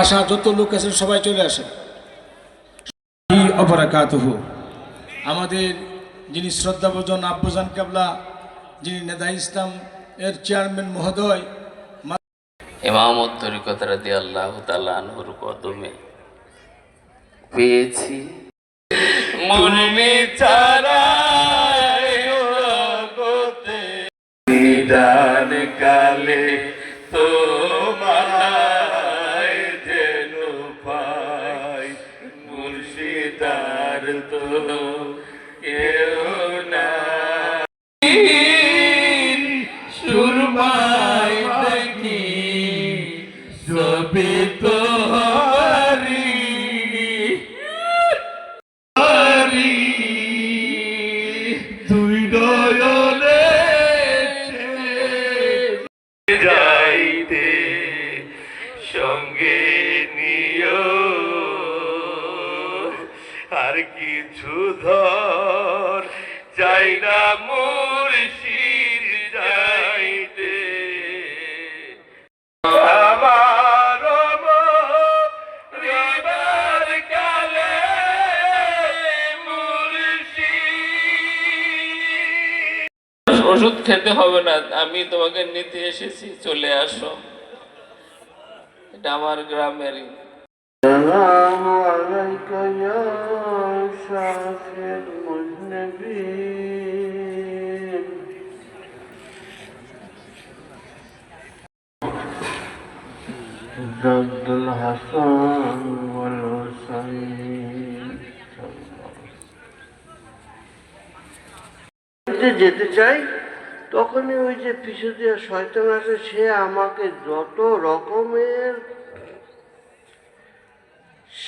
আসা যত লোক আছেন সবাই চলে আসেন। অপরাকাতহ আমাদের যিনি শ্রদ্ধাভোজন আব্বুজান কাবলা যিনি নেদা ইসলাম এর চেয়ারম্যান মহোদয় ইমামত তরিকত রাদি আল্লাহ তালানহুর কদমে পেয়েছি। চারা কালে তোমায় ওষুধ খেতে হবে না আমি তোমাকে নিতে এসেছি চলে আসো এটা আমার গ্রামেরই السلام عليك يا شافي المذنبين جد الحسن যেতে চাই, তখনই ওই যে পিছু দিয়ে শয়তান আসে সে আমাকে যত রকমের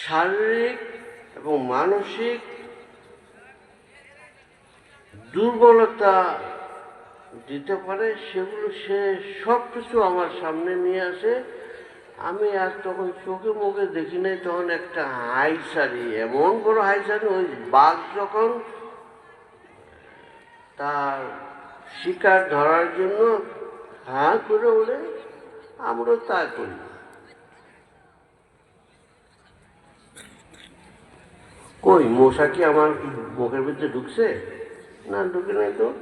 শারীরিক এবং মানসিক দুর্বলতা দিতে পারে, সেগুলো সে সব কিছু আমার সামনে নিয়ে আসে। আমি আর তখন চোখে মুখে দেখি নাই, তখন একটা হাইসারি, এমন বড় হাইসারি, ওই বাঘ যখন তার শিকার ধরার জন্য হাঁ করে ওড়ে আমরাও তা করি। কই, মশা কি আমার মুখের ভিতরে ঢুকছে? না, ঢুকে নাই তো।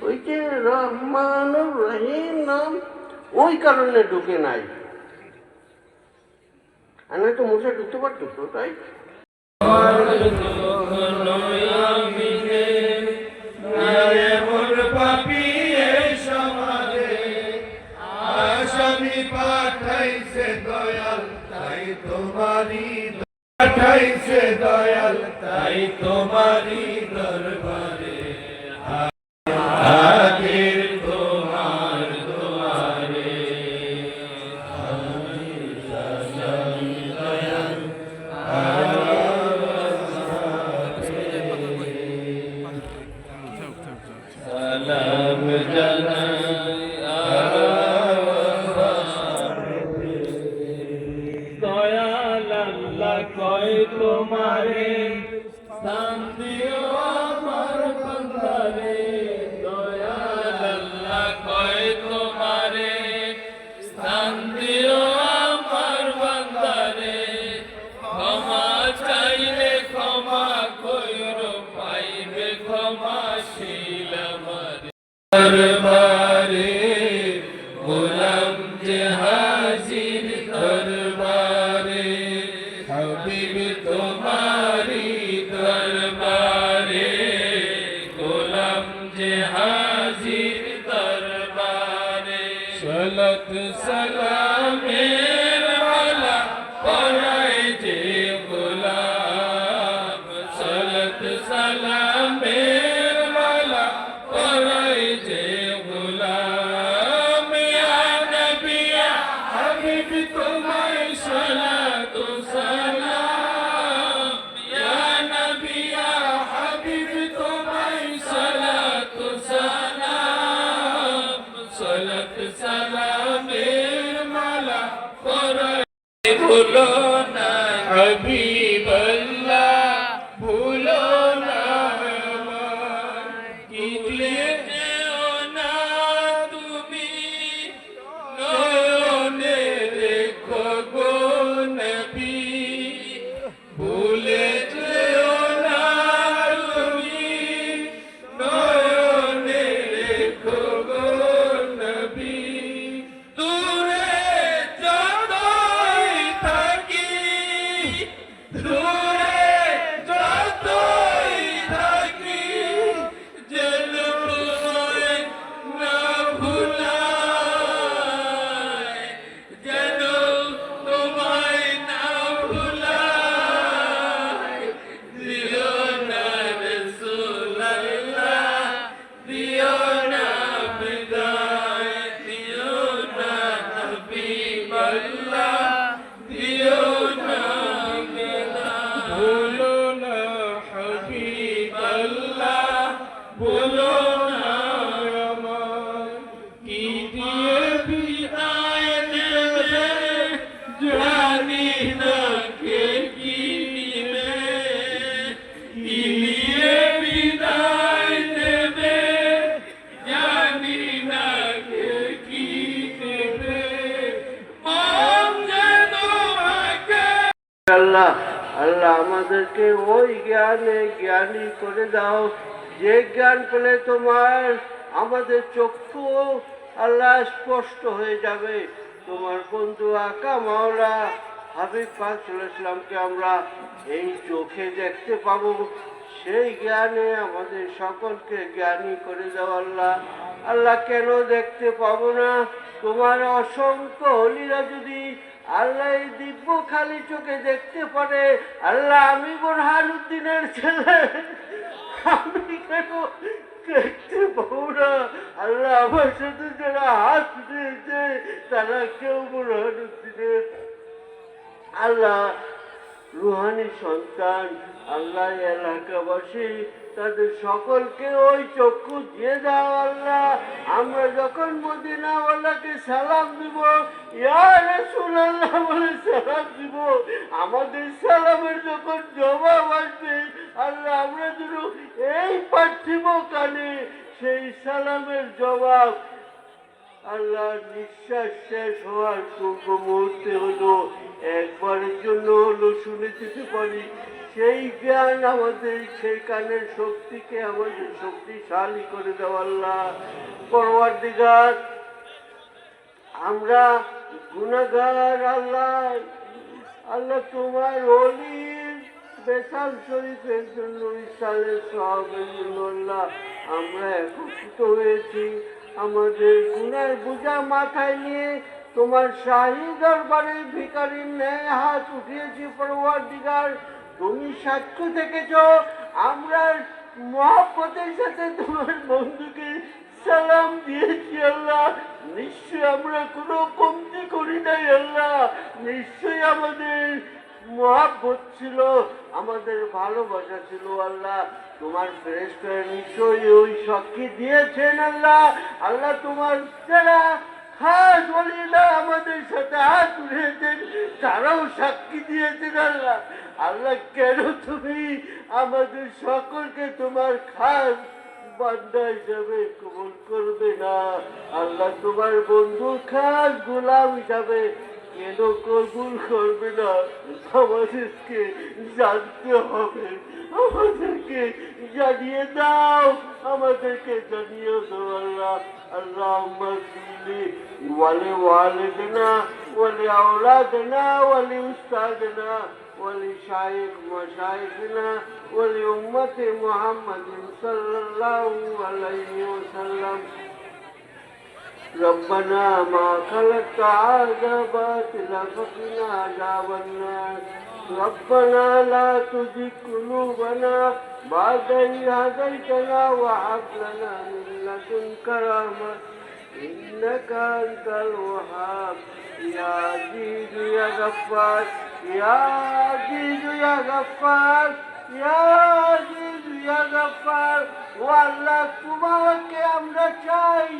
ওই যে রহমান রহিম নাম, ওই কারণে ঢুকে নাই। আর তো মশা ঢুকতে পারতো তো, তাই? পাঠাইছে দয়াল তাই তোমারই দরবারে হাজির দরবারে। সলত সালামের আল্লাহ আল্লাহ আমাদেরকে ওই জ্ঞানে জ্ঞানী করে দাও। যে জ্ঞান পেলে তোমার, আমাদের চক্ষু আল্লাহ স্পষ্ট হয়ে যাবে। তোমার বন্ধু আকা মাওলা হাবিব পাক ইসলামকে আমরা এই চোখে দেখতে পাবো। সেই জ্ঞানে আমাদের সকলকে জ্ঞানী করে দাও আল্লাহ। আল্লাহ কেন দেখতে পাবো না? তোমার অসংখ্য হলিরা যদি আল্লাহ দিব্য খালি চোখে দেখতে পারে। আল্লাহ আমি বোরহানুদ্দিনের ছেলে। আমি কেন না? আল্লাহ আমার সাথে যারা হাত দিয়েছে, তারা কেউ বোরহানুদ্দিনের। আল্লাহ রুহানি সন্তান, আল্লাহ এলাকাবাসী তাদের সকলকে ওই চক্ষু দিয়ে দাও আল্লাহ। আমরা যখন মদিনাওয়ালাকে সালাম দিব বলে সালাম দিব। আমাদের সালামের যখন জবাব আসবে, আল্লাহ আমরা যেন এই পার্থিব কানে সেই সালামের জবাব আল্লাহ নিঃশ্বাস শেষ হওয়ার পূর্ব মুহূর্তে হলো, একবারের জন্য হলো শুনে যেতে পারি সেই জ্ঞান আমাদের, সেই কানের শক্তিকে আমাদের শক্তিশালী করে দেওয়া আল্লাহ। পরওয়ার দিগার আমরা গুণাগার আল্লাহ আল্লাহ তোমার অলির বেসাল শরীফের জন্য ইসালের সবের জন্য আল্লাহ আমরা একত্রিত হয়েছি। আমাদের গুণের বোঝা মাথায় নিয়ে তোমার শাহী দরবারে ভিকারির ন্যায় হাত উঠিয়েছি। পরওয়ার দিগার তুমি সাক্ষ্য থেকেছ আমরা মহাপতের সাথে তোমার বন্ধুকে সালাম দিয়েছি, আল্লাহ। নিশ্চয় আমরা কোনো কমতি করি নাই, আল্লাহ। নিশ্চয়ই আমাদের মহাব্বত ছিল, আমাদের ভালোবাসা ছিল, আল্লাহ। তোমার ফেরেস্টার নিশ্চয়ই ওই সাক্ষী দিয়েছেন, আল্লাহ। আল্লাহ, তোমার যারা খাস বলিলা আমাদের সাথে হাত উঠেছেন তারাও সাক্ষী দিয়েছেন আল্লাহ। আল্লাহ, কেন তুমি আমাদের সকলকে তোমার খাস বান্দা হিসাবে কবুল করবে না? আল্লাহ, তোমার বন্ধু খাস গোলাম হিসাবে কেন কবুল করবে না? আমাদেরকে জানতে হবে। আমাদেরকে জানিয়ে দাও আমাদেরকে জানিয়ে দাও আল্লাহ আল্লাহ ওয়ালে ওয়ালেদনা ওয়ালে আওলাদনা ওয়ালে উস্তাদনা ولشيخ مشايخنا ولأمة محمد صلى الله عليه وسلم ربنا ما خلقت هذا باطلا فقنا عذاب النار ربنا لا تزغ قلوبنا بعد إذ هديتنا وهب لنا من لدنك رحمة إنك أنت الوهاب يا عزيز يا غفار يا عزيز يا غفار يا عزيز يا غفار والله তোমাকে আমরা চাই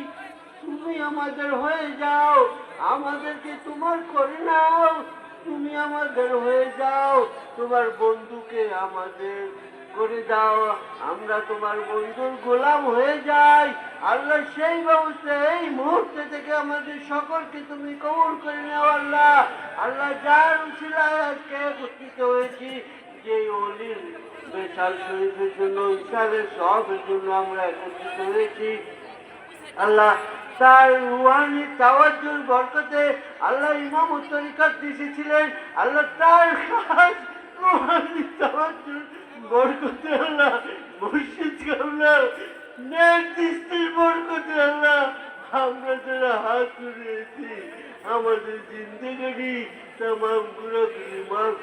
তুমি আমাদের হয়ে যাও আমাদেরকে তোমার করে নাও তুমি আমাদের হয়ে যাও। তোমার বন্ধুকে আমাদের করে দাও। আমরা তোমার বন্ধুর গোলাম হয়ে যাই। আল্লাহ সেই ব্যবস্থা এই মুহূর্তে থেকে আমাদের সকলকে তুমি কবুল করে নাও, আল্লাহ। আল্লাহ যার উশিলায় আজকে একত্রিত হয়েছি যে অলির বেশাল শরীফের জন্য ইশারের সবের জন্য আমরা একত্রিত হয়েছি। আল্লাহ তার রুহানি তাওয়াজ্জুর বরকতে আল্লাহ ইমাম দিয়েছিলেন আল্লাহ তার খাস রুহানি তাওয়াজ্জুর বরকতে আল্লাহ আমরা যারা হাত তুলেছি, আমাদের জিন্দগি তামাম গুণাগুলি মাফ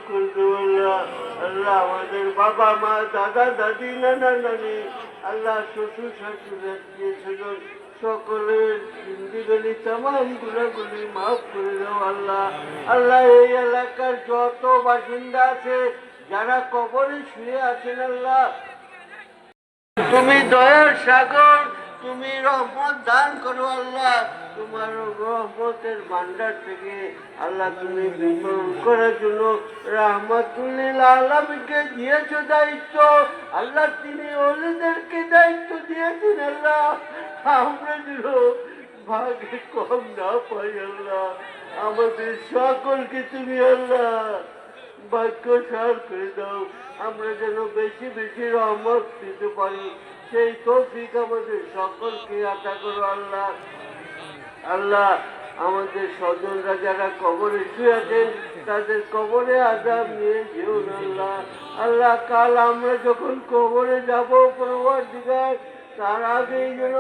আল্লাহ আমাদের বাবা, মা, দাদা, দাদি, নানা, নানি, আল্লাহ শ্বশুর, শাশুড়ি, আত্মীয় স্বজন সকলের জিন্দিগলি তামাম গুণাগুলি মাফ করে দাও আল্লাহ। আল্লাহ, এই এলাকার যত বাসিন্দা আছে, যারা কবরে শুয়ে আছেন আল্লাহ। তুমি দয়ার সাগর, তুমি রহমত দান করো আল্লাহ। তোমার রহমতের ভান্ডার থেকে আল্লাহ, তুমি বিতরণ করার জন্য রহমতুল্লিল আলমকে দিয়েছ দায়িত্ব। আল্লাহ, তিনি ওলিদেরকে দায়িত্ব দিয়েছেন আল্লাহ। আমরা যেন ভাগে কম না পাই আল্লাহ। আমাদের সকলকে তুমি আল্লাহ বাক্য সার করে দাও। আমরা যেন বেশি বেশি রহমত দিতে পারি। সেই তৌফিক আমাদের সকলকে আশা করো আল্লাহ। আল্লাহ, আমাদের স্বজনরা যারা কবরে শুয়ে আছেন, তাদের কবরে আজাব নিয়ে যেও আল্লাহ। আল্লাহ, কাল আমরা যখন কবরে যাব পরবার দিঘায় তার যেন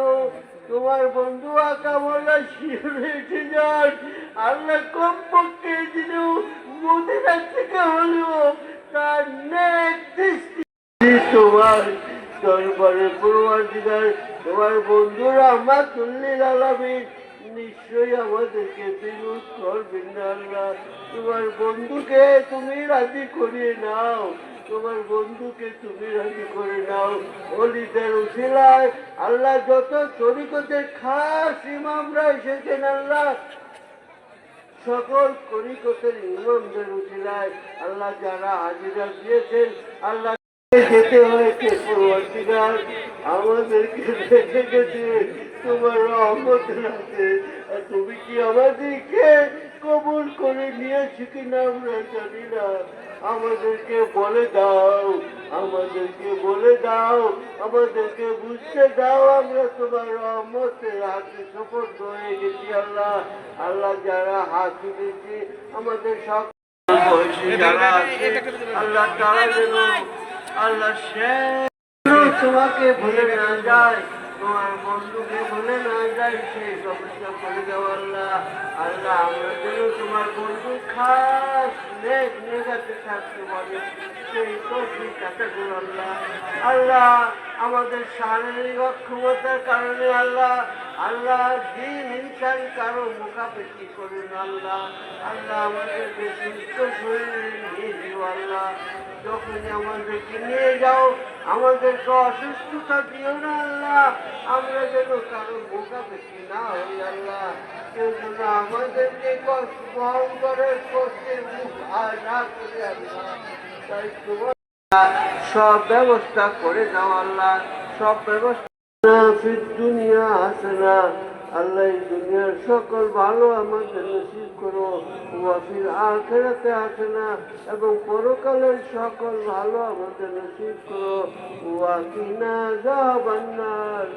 তোমার বন্ধু আঁকা বলা উঠে যান আল্লাহ কমপক্ষে যেন মদিনার থেকে হলেও তার দৃষ্টি তোমার দরবারে পূর্বাধিকার তোমার বন্ধুরা আমার তুল্লিল আলামিন নিশ্চয়ই আমাদেরকে বিরোধ করবেন না আল্লাহ। তোমার বন্ধুকে তুমি রাজি করিয়ে নাও। তোমার বন্ধুকে তুমি রাজি করে নাও। অলিদের উশিলায় আল্লাহ যত তরিকতের খাস ইমামরা এসেছেন আল্লাহ। সকল করিকতের ইমামদের উঠিলায় আল্লাহ যারা হাজিরা দিয়েছেন, আল্লাহ যেতে হয়েছে পরবর্তীকাল আমাদেরকে রেখে গেছে, তোমার রহমত আছে। তুমি কি আমাদেরকে কবুল করে নিয়েছি কিনা আমরা জানি না। আমাদেরকে বলে দাও আমাদেরকে বলে দাও আমাদেরকে বুঝতে দাও আমরা তোমার রহমতের হাতে সফল হয়ে গেছি আল্লাহ। আল্লাহ যারা হাত দিয়েছি আমাদের সব বয়সী যারা আল্লাহ তারা যেন আল্লাহ সে তোমাকে ভুলে না যায় তোমার বন্ধুকে ভুলে না যায় সেই করে দাও আল্লাহ। আল্লাহ, আমরা যেন তোমার বন্ধু খাস সেই তফিক আল্লাহ। আল্লাহ, আমাদের শারীরিক অক্ষমতার কারণে আল্লাহ আল্লাহ দিন ইনসান কারও মুখাপেক্ষি করুন আল্লাহ। আল্লাহ, আমাদের সুস্থ শরীরে নিয়ে আল্লাহ। যখন আমাদেরকে নিয়ে যাও আমাদেরকে অসুস্থতা দিও না আল্লাহ আমরা যেন কারও বোকা বেশি না হই আল্লাহ কেউ যেন আমাদেরকে বহন করে কষ্টের মুখ করে তাই তোমার সব ব্যবস্থা করে দাও। আল্লাহ সব ব্যবস্থা দুনিয়া আসে না, আল্লাহ দুনিয়ার সকল ভালো আমাদের নসিব করো। ওয়াফির আখেরাতে আসে না এবং পরকালের সকল ভালো আমাদের নসিব করো। ওয়াকিনা যাবান্নার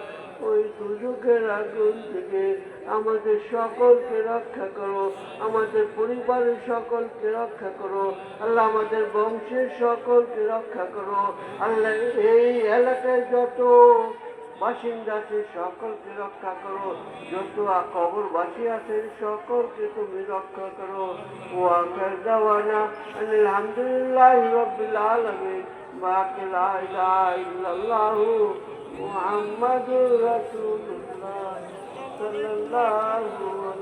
ওই দুজকের আগুন থেকে আমাদের সকলকে রক্ষা করো। আমাদের পরিবারের সকলকে রক্ষা করো। আল্লাহ আমাদের বংশের সকলকে রক্ষা করো। আল্লাহ এই এলাকায় যত বাসিন্দা আছে সকলকে রক্ষা করো। যত কবরবাসী আছে সকলকে তুমি রক্ষা করো। ও আখার দাওয়ানা আলহামদুলিল্লাহ রবিল আলামিন। বাকি লা ইলাহা ইল্লাল্লাহ মুহাম্মাদুর রাসূলুল্লাহ সাল্লাল্লাহু